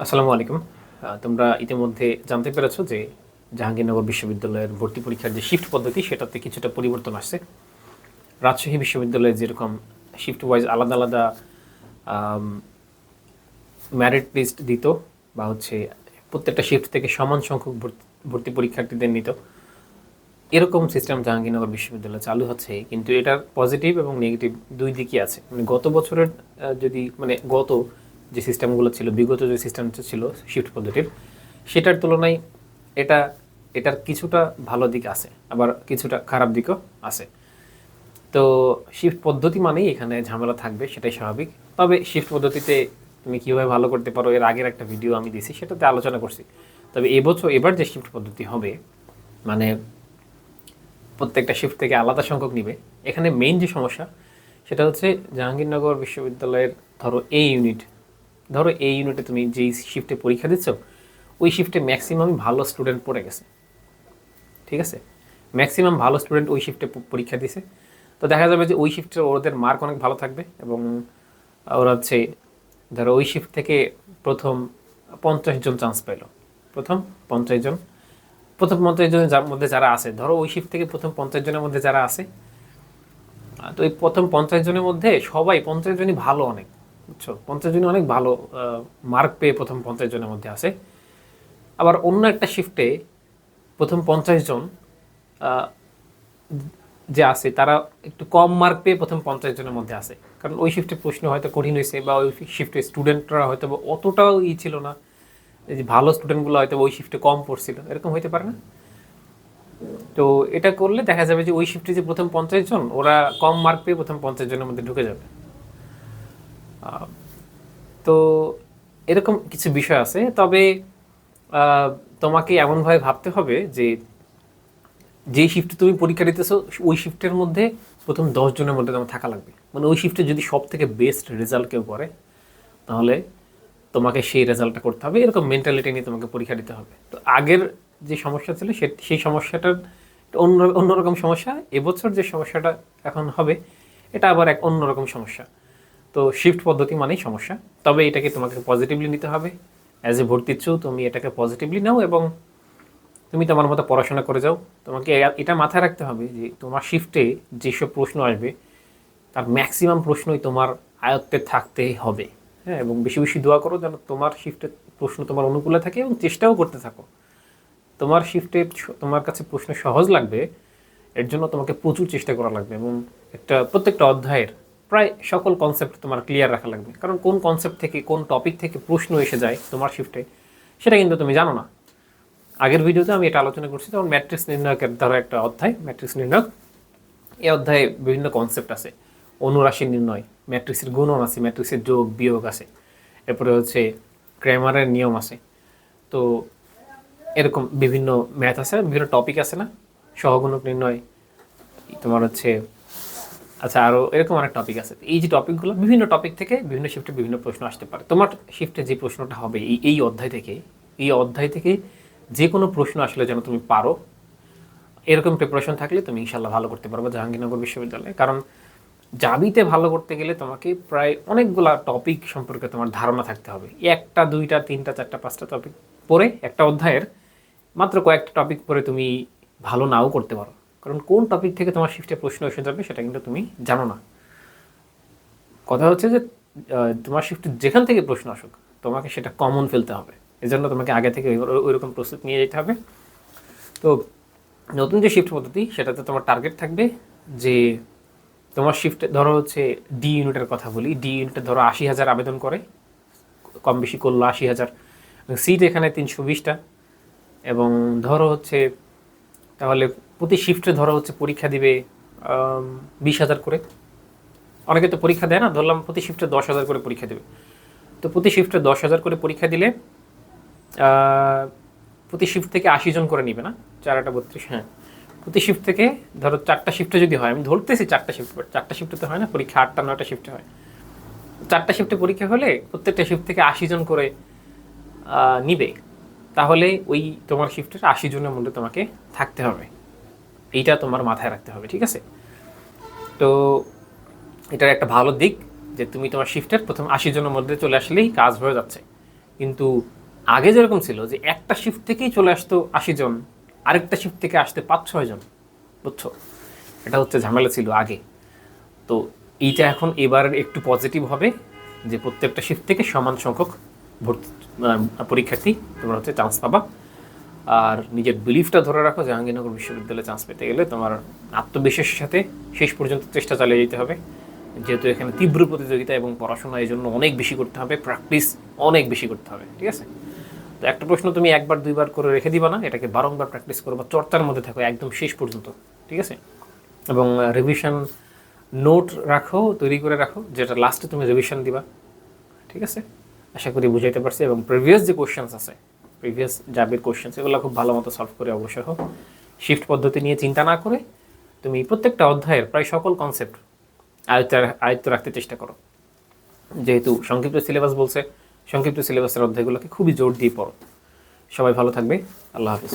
আসসালামু আলাইকুম। তোমরা ইতিমধ্যে জানতে পেরেছ যে জাহাঙ্গীরনগর বিশ্ববিদ্যালয়ের ভর্তি পরীক্ষার যে শিফট পদ্ধতি, সেটাতে কিছুটা পরিবর্তন আসছে। রাজশাহী বিশ্ববিদ্যালয়ে যেরকম শিফট ওয়াইজ আলাদা আলাদা ম্যারিট লিস্ট দিত বা হচ্ছে প্রত্যেকটা শিফট থেকে সমান সংখ্যক ভর্তি- পরীক্ষার্থীদের নিত। এরকম সিস্টেম জাহাঙ্গীরনগর বিশ্ববিদ্যালয়ে চালু হচ্ছে, কিন্তু এটার পজিটিভ এবং নেগেটিভ দুই দিকই আছে। মানে গত বছরের যদি মানে গত যে সিস্টেমগুলো ছিল, বিগত যে সিস্টেমটা ছিল শিফট পদ্ধতির সেটার তুলনায় এটা, এটার কিছুটা ভালো দিক আছে, আবার কিছুটা খারাপ দিকও আছে। তো শিফট পদ্ধতি মানেই এখানে ঝামেলা থাকবে, সেটাই স্বাভাবিক। তবে শিফট পদ্ধতিতে তুমি কীভাবে ভালো করতে পারো, এর আগের একটা ভিডিও আমি দিছি সেটাতে আলোচনা করছি। তবে এবছর এবার যে শিফট পদ্ধতি হবে মানে প্রত্যেকটা শিফট থেকে আলাদা সংখ্যক নিবে, এখানে মেইন যে সমস্যা, সেটা হচ্ছে জাহাঙ্গীরনগর বিশ্ববিদ্যালয়ের ধরো এই ইউনিট ধরো এই ইউনিটে তুমি যেই শিফটে পরীক্ষা দিচ্ছ, ওই শিফটে ম্যাক্সিমাম ভালো স্টুডেন্ট পড়ে গেছে। ঠিক আছে? ম্যাক্সিমাম ভালো স্টুডেন্ট ওই শিফটে পরীক্ষা দিছে। তো দেখা যাবে যে ওই শিফটে ওদের মার্ক অনেক ভালো থাকবে এবং ওরা হচ্ছে, ধরো ওই শিফট থেকে প্রথম পঞ্চাশ জন চান্স পেল। প্রথম পঞ্চাশ জন। প্রথম পঞ্চাশ জনের মধ্যে যারা আছে, ধরো ওই শিফট থেকে প্রথম পঞ্চাশ জনের মধ্যে যারা আছে তো এই প্রথম পঞ্চাশ জনের মধ্যে সবাই পঞ্চাশ জনই ভালো অনেক। বুঝছ? পঞ্চাশ জনই অনেক ভালো মার্ক পেয়ে প্রথম পঞ্চাশ জনের মধ্যে আছে। আবার অন্য একটা শিফটে প্রথম পঞ্চাশ জন যে আছে, তারা একটু কম মার্ক পেয়ে প্রথম পঞ্চাশ জনের মধ্যে আছে। কারণ ওই শিফটে প্রশ্ন হয়তো কঠিন হয়েছে বা ওই শিফটে স্টুডেন্টরা হয়তো অতটাও ই ছিল না। যে ভালো স্টুডেন্টগুলো হয়তো ওই শিফটে কম পড়ছিল, এরকম হইতে পারে না? তো এটা করলে দেখা যাবে যে ওই শিফটে যে প্রথম পঞ্চাশ জন, ওরা কম মার্ক পেয়ে প্রথম পঞ্চাশ জনের মধ্যে ঢুকে যাবে। তো এরকম কিছু বিষয় আছে। তবে তোমাকে এমনভাবে ভাবতে হবে যে যেই শিফটে তুমি পরীক্ষা দিতেছো, ওই শিফটের মধ্যে প্রথম জনের মধ্যে তোমার থাকা লাগবে। মানে ওই শিফটে যদি সব থেকে বেস্ট রেজাল্ট কেউ করে, তাহলে তোমাকে সেই রেজাল্টটা করতে হবে। এরকম মেন্টালিটি নিয়ে তোমাকে পরীক্ষা দিতে হবে। তো আগের যে সমস্যা ছিল, সে, সেই সমস্যাটার অন্য, অন্যরকম সমস্যা। এবছর যে সমস্যাটা এখন হবে, এটা আবার এক অন্যরকম সমস্যা। তো শিফট পদ্ধতি মানেই সমস্যা। তবে এটাকে তোমাকে পজিটিভলি নিতে হবে। অ্যাজ এ ভর্তি ইচ্ছু তুমি এটাকে পজিটিভলি নাও এবং তুমি তোমার মতো পড়াশোনা করে যাও। তোমাকে এটা মাথায় রাখতে হবে যে তোমার শিফটে যেসব প্রশ্ন আসবে, তার ম্যাক্সিমাম প্রশ্নই তোমার আয়ত্তে থাকতে হবে। হ্যাঁ এবং বেশি বেশি দোয়া করো যেন তোমার শিফটে প্রশ্ন তোমার অনুকূলে থাকে এবং চেষ্টাও করতে থাকো। তোমার শিফটে তোমার কাছে প্রশ্ন সহজ লাগবে, এর জন্য তোমাকে প্রচুর চেষ্টা করা লাগবে এবং একটা প্রত্যেকটা অধ্যায়ের প্রায় সকল কনসেপ্ট তোমার ক্লিয়ার রাখা লাগবে। কারণ কোন কনসেপ্ট থেকে, কোন টপিক থেকে প্রশ্ন এসে যায় তোমার শিফটে সেটা কিন্তু তুমি জানো না। আগের ভিডিওতে আমি এটা আলোচনা করছি, যেমন ম্যাট্রিক্স নির্ণয়কের ধরো একটা অধ্যায় ম্যাট্রিক্স নির্ণয়ক। এই অধ্যায়ে বিভিন্ন কনসেপ্ট আছে। অনুরাশি নির্ণয় ম্যাট্রিক্সের গুণন আছে ম্যাট্রিক্সের যোগ, বিয়োগ আছে। এরপরে হচ্ছে ক্র্যামারের নিয়ম আছে। তো এরকম বিভিন্ন ম্যাথ আছে, বিভিন্ন টপিক আছে না? সহগুণক নির্ণয়, তোমার হচ্ছে আচ্ছা আরও এরকম অনেক টপিক আছে। এই যে টপিকগুলো বিভিন্ন টপিক থেকে বিভিন্ন শিফটে বিভিন্ন প্রশ্ন আসতে পারে। তোমার শিফটে যে প্রশ্নটা হবে এই এই অধ্যায় থেকে, এই অধ্যায় থেকে যে কোনো প্রশ্ন আসলে যেন তুমি পারো, এরকম প্রিপারেশন থাকলে তুমি ইনশাল্লাহ ভালো করতে পারবে জাহাঙ্গীরনগর বিশ্ববিদ্যালয়ে। কারণ জাবিতে ভালো করতে গেলে তোমাকে প্রায় অনেকগুলা টপিক সম্পর্কে তোমার ধারণা থাকতে হবে। একটা, দুইটা, তিনটা, চারটা, পাঁচটা টপিক পড়ে একটা অধ্যায়ের মাত্র কয়েকটা টপিক পরে তুমি ভালো নাও করতে পারো। কারণ কোন টপিক থেকে তোমার শিফটে প্রশ্ন এসে যাবে সেটা কিন্তু তুমি জানো না। কথা হচ্ছে যে তোমার শিফটে যেখান থেকে প্রশ্ন আসুক, তোমাকে সেটা কমন ফেলতে হবে। এজন্য তোমাকে আগে থেকে ওই- ওইরকম প্রস্তুত নিয়ে যেতে হবে। তো নতুন যে শিফট পদ্ধতি, সেটাতে তোমার টার্গেট থাকবে যে, তোমার শিফটে ধরো হচ্ছে ডি ইউনিটের কথা বলি। ডি ইউনিটে ধরো আশি হাজার আবেদন করে, কম বেশি করল আশি হাজার। সিট এখানে তিনশো বিশটা। এবং ধরো হচ্ছে, তাহলে প্রতি শিফটে ধরো হচ্ছে পরীক্ষা দিবে বিশ হাজার করে। অনেকে তো পরীক্ষা দেয় না, ধরলাম প্রতি শিফটে দশ হাজার করে পরীক্ষা দেবে। তো প্রতি শিফটে দশ হাজার করে পরীক্ষা দিলে প্রতি শিফট থেকে আশি জন করে নিবে না? চার আটা বত্রিশ হ্যাঁ। প্রতি শিফট থেকে ধরো চারটা শিফটে যদি হয়, আমি ধরতেছি চারটা শিফট চারটা শিফটে তো হয় না, পরীক্ষা আটটা, নয়টা শিফটে হয়। চারটা শিফটে পরীক্ষা হলে প্রত্যেকটা শিফট থেকে আশি জন করে নিবে। তাহলে ওই তোমার শিফটের আশি জনের মধ্যে তোমাকে থাকতে হবে। এইটা তোমার মাথায় রাখতে হবে, ঠিক আছে? তো এটার একটা ভালো দিক যে তুমি তোমার শিফটের প্রথম আশি জনের মধ্যে চলে আসলেই কাজ হয়ে যাচ্ছে। কিন্তু আগে যেরকম ছিল যে একটা শিফট থেকেই চলে আসতো আশি জন, আরেকটা শিফট থেকে আসতে পাঁচ, ছয় জন, বুঝছ? এটা হচ্ছে ঝামেলা ছিল আগে। তো এইটা এখন এবার একটু পজিটিভ হবে যে প্রত্যেকটা শিফট থেকে সমান সংখ্যক ভর্তি পরীক্ষার্থী তোমরা হচ্ছে চান্স পাবা। আর নিজের বিলিফটা ধরে রাখো জাহাঙ্গীরনগর বিশ্ববিদ্যালয়ে চান্স পেতে গেলে তোমার আত্মবিশ্বাসের সাথে শেষ পর্যন্ত চেষ্টা চালিয়ে যেতে হবে। যেহেতু এখানে তীব্র প্রতিযোগিতা এবং পড়াশোনা এই জন্য অনেক বেশি করতে হবে প্র্যাকটিস অনেক বেশি করতে হবে, ঠিক আছে? তো একটা প্রশ্ন তুমি একবার, দুইবার করে রেখে দিবা না, এটাকে বারংবার প্র্যাকটিস করো বা চর্চার মধ্যে থাকো একদম শেষ পর্যন্ত, ঠিক আছে? এবং রিভিশন নোট রাখো, তৈরি করে রাখো, যেটা লাস্টে তুমি রিভিশন দিবা, ঠিক আছে? আশা করি বুঝাইতে পারছি এবং প্রিভিয়াস যে কোশ্চেন্স আছে প্রিভিয়াস জাবের কোশ্চেন্স এগুলো খুব ভালো মতো সলভ করে অবশ্যই হোক। শিফট পদ্ধতি নিয়ে চিন্তা না করে তুমি প্রত্যেকটা অধ্যায়ের প্রায় সকল কনসেপ্ট আয়ত্ত আয়ত্ত রাখতে চেষ্টা করো। যেহেতু সংক্ষিপ্ত সিলেবাস বলছে, সংক্ষিপ্ত সিলেবাসের অধ্যায়গুলোকে খুবই জোর দিয়ে পড়ো। সবাই ভালো থাকবে। আল্লাহ হাফিজ।